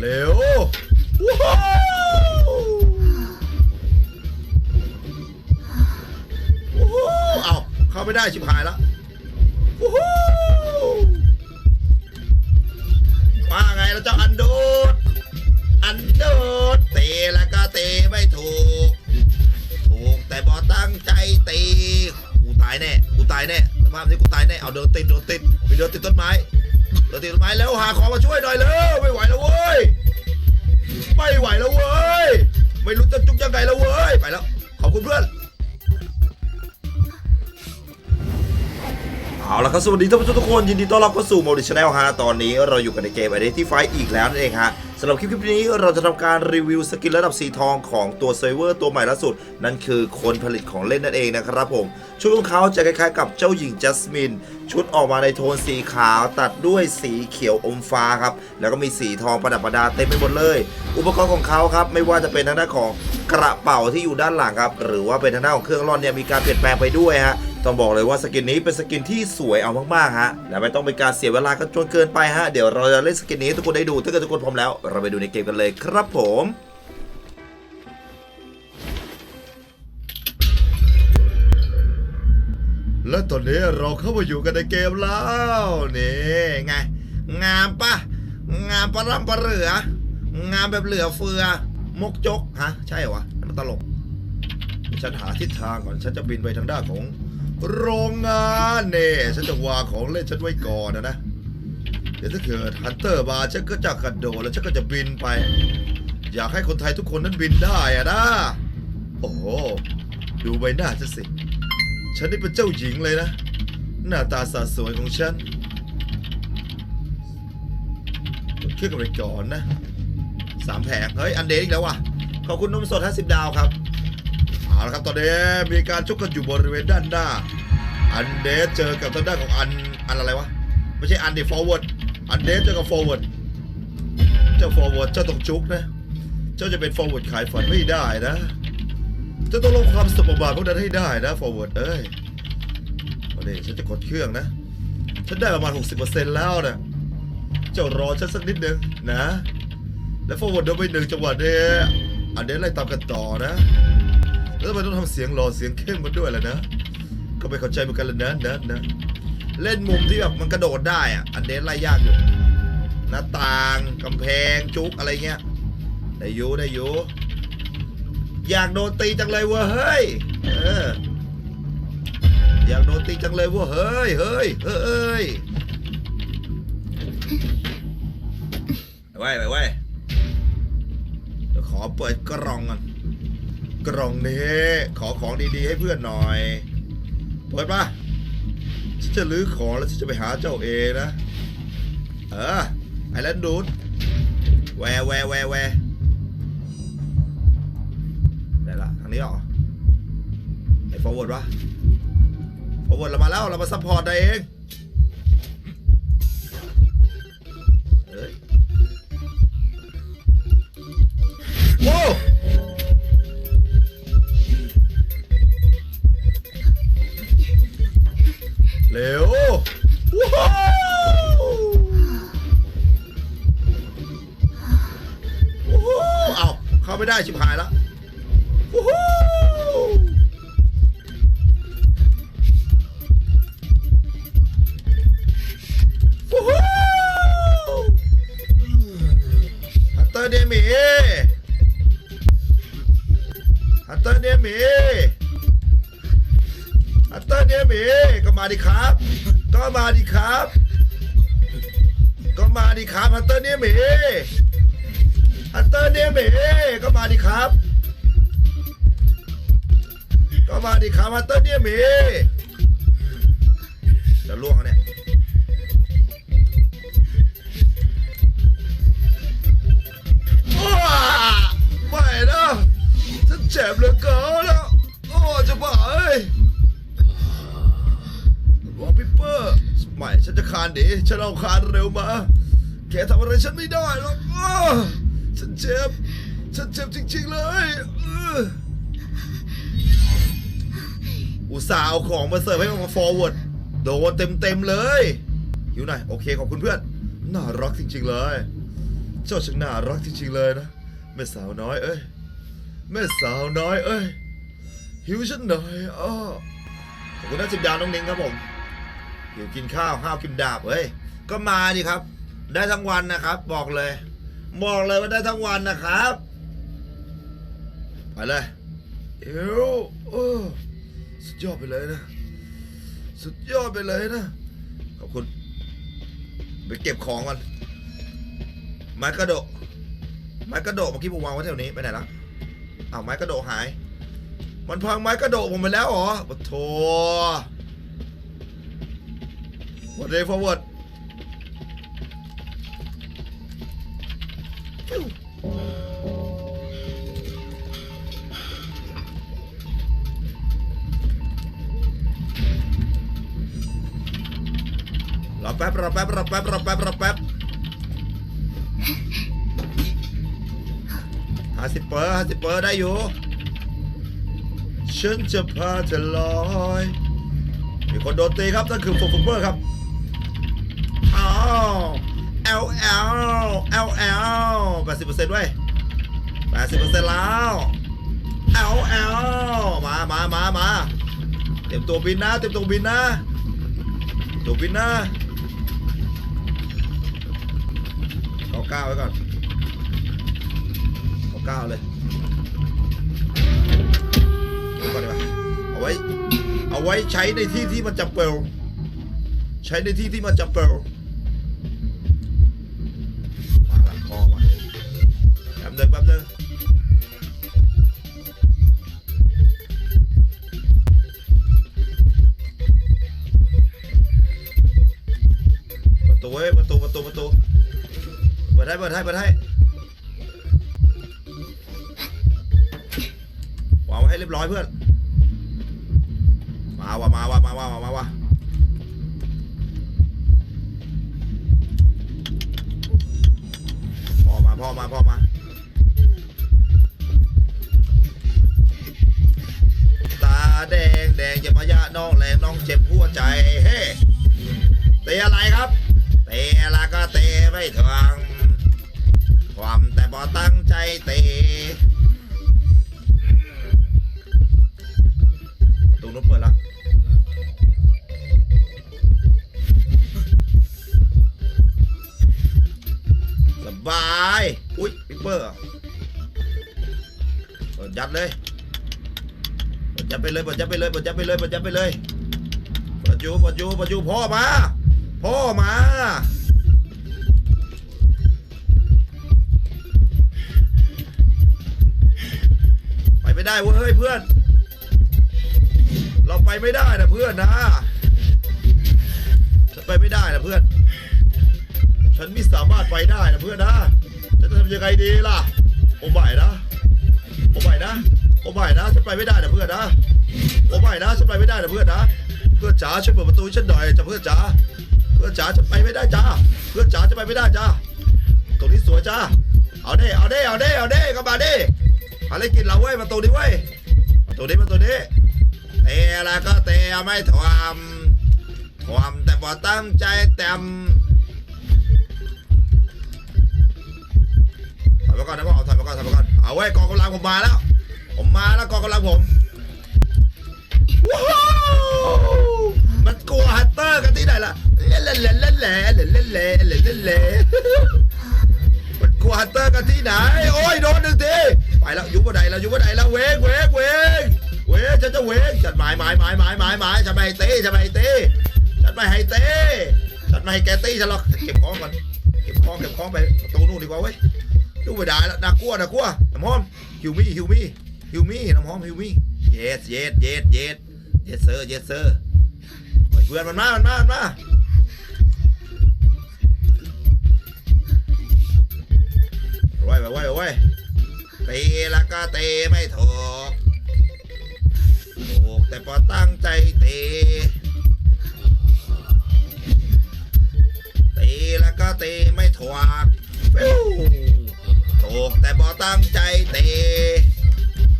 เร็วว้าวว้าวเอาเข้าไม่ได้ชิบหายแล้วว้าวว่าไงแล้วเจ้าอันโดดอันโดดเตะแล้วก็เตะไม่ถูก ถูกแต่บอตั้งใจตีกูตายแน่กูตายแน่สภาพนี้กูตายแน่เอาเดินติดโดนติดไปเดินติดต้นไม้ เราติดต้นไม้แล้วหาของมาช่วยหน่อยเร็วไม่ไหวแล้วเว้ยไม่ไหวแล้วเว้ยไม่รู้จะจุกยังไงแล้วเว้ยไปแล้วขอบคุณเพื่อน เอาละครับสวัสดีท่านผู้ชมทุกคนยินดีต้อนรับเข้าสู่โมดิชแนลฮะตอนนี้เราอยู่กันในเกม Identity Fight อีกแล้วนั่นเองฮะสำหรับคลิปนี้เราจะทำการรีวิวสกินระดับสีทองของตัวเซเวอร์ตัวใหม่ล่าสุด นั่นคือคนผลิตของเล่นนั่นเองนะครับผม ชุดของเขาจะคล้ายๆ กับเจ้าหญิงจัสมิน ชุดออกมาในโทนสีขาวตัดด้วยสีเขียวอมฟ้าครับ แล้วก็มีสีทองประดับประดาเต็มไปหมดเลย อุปกรณ์ของเขาครับไม่ว่าจะเป็นทางด้านของกระเป๋าที่อยู่ด้านหลังครับหรือว่าเป็นทางด้านของเครื่องร่อนเนี่ยมีการเปลี่ยนแปลงไปด้วยฮะ ต้องบอกเลยว่าสกินนี้เป็นสกินที่สวยเอามากๆฮะและไม่ต้องเป็นการเสียเวลากันจนเกินไปฮะเดี๋ยวเราจะเล่นสกินนี้ทุกคนได้ดูถ้าเกิดทุกคนพร้อมแล้วเราไปดูในเกมกันเลยครับผมและตอนนี้เราเข้ามาอยู่กันในเกมแล้วนี่ไงงามปะงามปะร่ำปะเหลืองามแบบเหลือเฟือ มกจกฮะ ใช่เหรอวะมันตลก ฉันหาทิศทางก่อนฉันจะบินไปทางด้านของ โรงงานเน่ฉันจะวางของเล่นฉันไว้ก่อนนะนะ เดี๋ยวถ้าเกิดฮันเตอร์มาฉันก็จะกระโดดแล้วฉันก็จะบินไป อยากให้คนไทยทุกคนนั้นบินได้อะนะ โอ้โห ดูใบหน้าฉันสิ ฉันนี่เป็นเจ้าหญิงเลยนะ หน้าตาสาสวยของฉันขึ้นกันไปก่อนนะสามแผงเฮ้ย อันเดนอีกแล้วว่ะขอบคุณนมสด 50 ดาวครับ เอาละครับตอนนี้มีการชกกันอยู่บริเวณด้านหน้า อันเดสเจอกับทางด้านของอันอันอะไรวะ ไม่ใช่อันเดฟอร์เวิร์ดอันเดสเจอกับฟอร์เวิร์ดเจ้าฟอร์เวิร์ดเจ้าต้องจุกนะ เจ้าจะเป็นฟอร์เวิร์ดขายฝันไม่ได้นะ เจ้าต้องลงความสมบัติพวกนั้นให้ได้นะฟอร์เวิร์ดเอ้ยวันนี้ฉันจะกดเครื่องนะ ฉันได้ประมาณ 60%แล้วนะเจ้ารอฉันสักนิดนึงนะ และฟอร์เวิร์ดโดนไปหนึ่งจังหวะเนี้อันเดสไล่ตามกันต่อนะ แล้วทำไมต้องทำเสียงหล่อเสียงเข้มมาด้วยล่ะนะ ก็ไม่เข้าใจเหมือนกันละนะนะนะ เล่นมุมที่แบบมันกระโดดได้อะอันเดนไล่ยากอยู่ หน้าต่างกำแพงจุกอะไรเงี้ย ได้อยู่ได้อยู่ อยากโดนตีจังเลยเว้ยเฮ้ย เออ อยากโดนตีจังเลยเว้ยเฮ้ยเฮ้ยเฮ้ยไปไว้ไปไว้เดี๋ยวขอเปิดกล่องก่อน กล่องนี้ ขอของดีๆให้เพื่อนหน่อย เปิดมาฉันจะลื้อของแล้วฉันจะไปหาเจ้าเอนะ เออไอ้แลนดูดแวแวแวแวได้ละทางนี้เหรอไอ้ฟอร์เวิร์ดวะฟอร์เวิร์ดเรามาแล้วเรามาซัพพอร์ตได้เอง มาดิครับ ก็มาดิครับ ก็มาดิครับฮัตเตอร์เดมีฮัตเตอร์เดมีก็มาดิครับ ก็มาดิครับฮัตเตอร์เดมีจะล่วงเนี่ยว้าไม่นะฉันเจ็บเหลือเกินแล้วโอ้จะบ้าเอ้ยวอลปิ เปอร์ไม่ฉันจะคานดีฉันเอาคานเร็วมา แกทำอะไรฉันไม่ได้หรอกอฉันเจ็บ ฉันเจ็บจริงๆเลยอุตส่าห์เอาของมาเสิร์ฟให้มาฟอร์เวิร์ดโดนเต็มๆเลยอยู่ไหนอยโอเคขอบคุณเพื่อน น่ารักจริง ๆเลย เจ้าช่างน่ารักจริงๆเลยนะแม่สาวน้อยเอ้ยแม่สาวน้อยเอ้ยหิวฉันหน่อยอ้อขอบคุณนะสิบดาวน้องนิ้งครับผม หิวกินข้าวข้าวกินดาบเอ้ยก็มาดิครับ ได้ทั้งวันนะครับ บอกเลย บอกเลยว่าได้ทั้งวันนะครับไปเลยเอวสุดยอดไปเลยนะ สุดยอดไปเลยนะขอบคุณ ไปเก็บของก่อนไม้กระโดดไม้กระโดดเมื่อกี้ผมวางไว้แถวนี้ไปไหนละอ้าวไม้กระโดดหาย มันพังไม้กระโดดผมไปแล้วเหรอปะโถ What day for what? Rapap, rapap, rapap, rapap, rapap. ห้าสิบเปอร์ห้าสิบเปอร์ได้อยู่ ฉันจะพาเธอลอย มีคนโดนตีครับนั่นคือฟุกฟุกเบอร์ครับ L L L L แปดสิบเปอร์เซ็นต์ไว้แปดสิบเปอร์เซ็นต์แล้ว L L มามามามาเตรียมตัวบินนะเตรียมตัวบินนะตัวบินนะเอาก้าวไว้ก่อนเอาก้าวเลยเอาก่อนดีกว่าเอาไว้เอาไว้ใช้ในที่ที่มันจำเป็นใช้ในที่ที่มันจำเป็น นึงแป๊บนึงประตูเว้ยประตูประตูประตูเปิดให้เปิดให้เปิดให้วางไว้ให้เรียบร้อยเพื่อน มาว่ะมาว่ะมาว่ะมาว่ะพ่อมาพ่อมาพ่อมา ใจเฮ้เตะอะไรครับเตะอะก็เตะไม่ถึงความแต่บอตั้งใจเตะตูนู้นเปิดแล้วสบาย อุ้ยปิเปอร์เปิดยัดเลยเปิดยัดไปเลยเปิดยัดไปเลยเปิดยัดไปเลยเปิดยัดไปเลย ดอยู่เปิดอยู่เปิดอยู่พ่อมา พ่อมาไปไม่ได้เว้ยเพื่อน เราไปไม่ได้นะเพื่อนนะฉันไปไม่ได้นะเพื่อน ฉันไม่สามารถไปได้นะเพื่อนนะฉันจะทำยังไงดีล่ะโอ้ไม่นะโอ้ไม่นะโอ้ไม่นะฉันไปไม่ได้นะเพื่อนนะโอ้ไม่นะฉันไปไม่ได้นะเพื่อนนะ เพื่อนจ๋าช่วยเปิดประตูให้ฉันหน่อยจ้ะเพื่อนจ๋าเพื่อนจ๋าฉันไปไม่ได้จ้าเพื่อนจ๋าจะไปไม่ได้จ้าตรงนี้สวยจ้าเอาเด้เอาเด้เอาเด้เอาเด้เข้ามาเด้อะไรกินเราเว้ยประตูนี้เว้ยประตูนี้ประตูนี้เตะแล้วก็เตะไม่ทวมทวมแต่บ่ตั้งใจเต็มถอยมาก่อนนะพ่อถอยมาก่อนถอยมาก่อนเอาไว้ยกองกำลังผมมาแล้ว ผมมาแล้วกองกำลังผมว้า ฮัตเตอร์กันที่ไหนล่ะเล่นเล่นเล่นเล่นเล่นเล่นเล่นเล่นเล่นเล่นเล่นมันกลัวฮัตเตอร์กันที่ไหน โอ้ยโดนหนึ่งทีไปแล้วยุบบันไดแล้วยุบบันไดแล้วเวงเวงเวงเว้ยฉันจะเว้ยฉันหมายหมายหมายหมายหมายหมายฉันไม่ให้เตีฉันไม่ให้เตีฉันไม่ให้เตีฉันไม่ให้แกตี้ฉันหรอกเก็บของก่อนเก็บของเก็บของไปประตูนู่นดีกว่าเว้ยดูไม่ได้แล้วน่ากลัวน่ากลัวน้ำหอมฮิวมี่ฮิวมี่ฮิวมี่น้ำหอมฮิวมี่ yes yes yes yes yes sir yes sir เฮ้ยเพื่อนมันมา มันมา มันมาไว้ไว้ไว้ไว้ตีแล้วก็ตีไม่ถูก ถูกแต่พอตั้งใจตีตีแล้วก็ตีไม่ถวกถูกแต่พอตั้งใจตี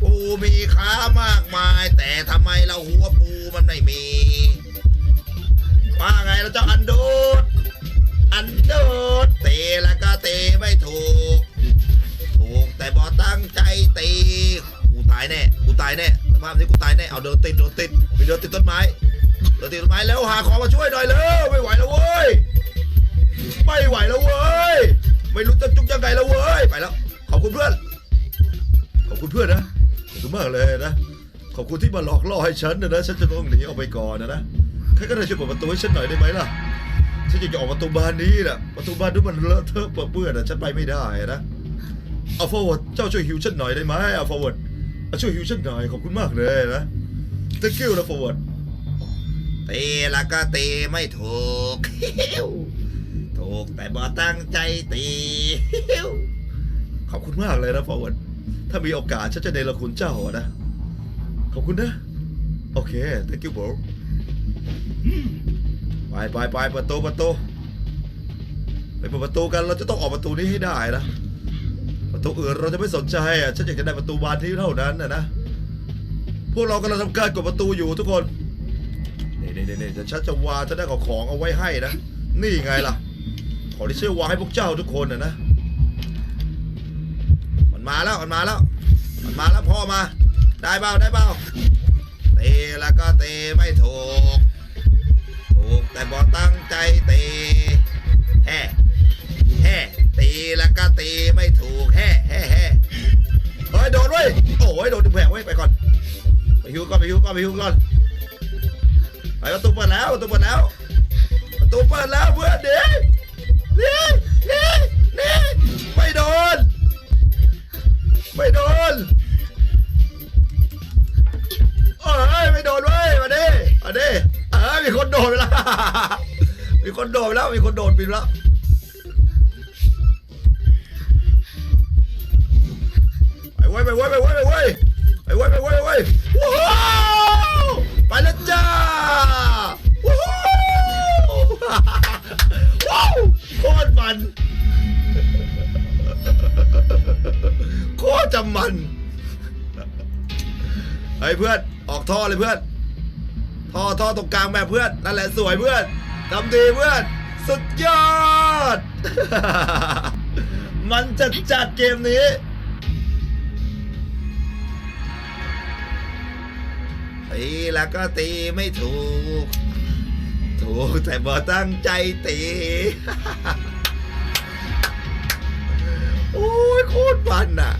ปูมีขามากมาย แต่ทำไมเราหัวปูมันไม่มี ภาพนี้กูตายแน่เอาเดินติดโดนติดไปเดินติดต้นไม้เดินติดต้นไม้แล้วหาของมาช่วยหน่อยเร็วไม่ไหวแล้วเว้ยไม่ไหวแล้วเว้ยไม่รู้จะจุกยังไงแล้วเว้ยไปแล้ว ขอบคุณเพื่อน ขอบคุณเพื่อนนะขอบคุณมากเลยนะขอบคุณที่มาหลอกล่อให้ฉันนะนะฉันจะต้องหนีออกไปก่อนนะนะใครก็ได้ช่วยเปิดประตูให้ฉันหน่อยได้ไหมล่ะฉันอยากจะออกประตูบานนี้นะประตูบานนู้นมันเลอะเทอะเปื้อนนะฉันไปไม่ได้นะเอาฟอร์เวิร์ดเจ้าช่วยฮิวฉันหน่อยได้ไหมเอาฟอร์เวิร์ด ช่วยฮิวฉันหน่อยขอบคุณมากเลยนะ thank you นะฟอร์เวิร์ดตีแล้วก็ตีไม่ถูก ถูกแต่บ่ตั้งใจตี ขอบคุณมากเลยนะฟอร์เวิร์ดถ้ามีโอกาสฉันจะเนรคุณเจ้าอะนะ ขอบคุณนะ โอเค thank you bro ไปไปไปประตูประตูไปเปิดประตูกันเราจะต้องออกประตูนี้ให้ได้นะ ประตูอื่นเราจะไม่สนใจอะฉันอยากจะได้ประตูบานนี้เท่านั้นนะนะพวกเรากำลังทำการกดประตูอยู่ทุกคนนี่นี่นี่เดี๋ยวฉันจะวางจะได้ของของเอาไว้ให้นะนี่ไงล่ะ ของที่ช่วยวางให้พวกเจ้าทุกคนนะนะมันมาแล้วมันมาแล้ว มันมาแล้วพ่อมา ได้เปล่าได้เปล่าเตะแล้วก็เตะไม่ถูกถูกแต่บอตั้งใจเตะแฮ่แฮ่ ตีแล้วก็ตีไม่ถูกแฮ่แฮ่แฮ่เฮ้ยโดนเว้ยโอ้ยโดนถึงแผงเว้ยไปก่อนไปฮิวก่อนไปฮิวก่อนไปฮิวก่อนไปประตูเปิดแล้วประตูเปิดแล้วประตูเปิดแล้วเพื่อนเด็กนี่นี่นี่ไม่โดนไม่โดนเอ้ยไม่โดนเว้ยมาดิมาดิเอ้ยมีคนโดนไปแล้วมีคนโดนไปแล้วมีคนโดนไปแล้ว ว้ยไปเว้ยไปเว้ยไปเว้ยไปเว้ยไปเว้ยว้าวไปแล้วจ้าว้าวว้าวโคตรมันโคตรจะมันเฮ้ยเพื่อนออกท่อเลยเพื่อนท่อท่อตรงกลางแบบเพื่อนนั่นแหละสวยเพื่อนทำดีเพื่อนสุดยอด มันจะจัดเกมนี้ ตีแล้วก็ตีไม่ถูก ถูกแต่บ่ตั้งใจตี โอ้ยโคตรมันอะ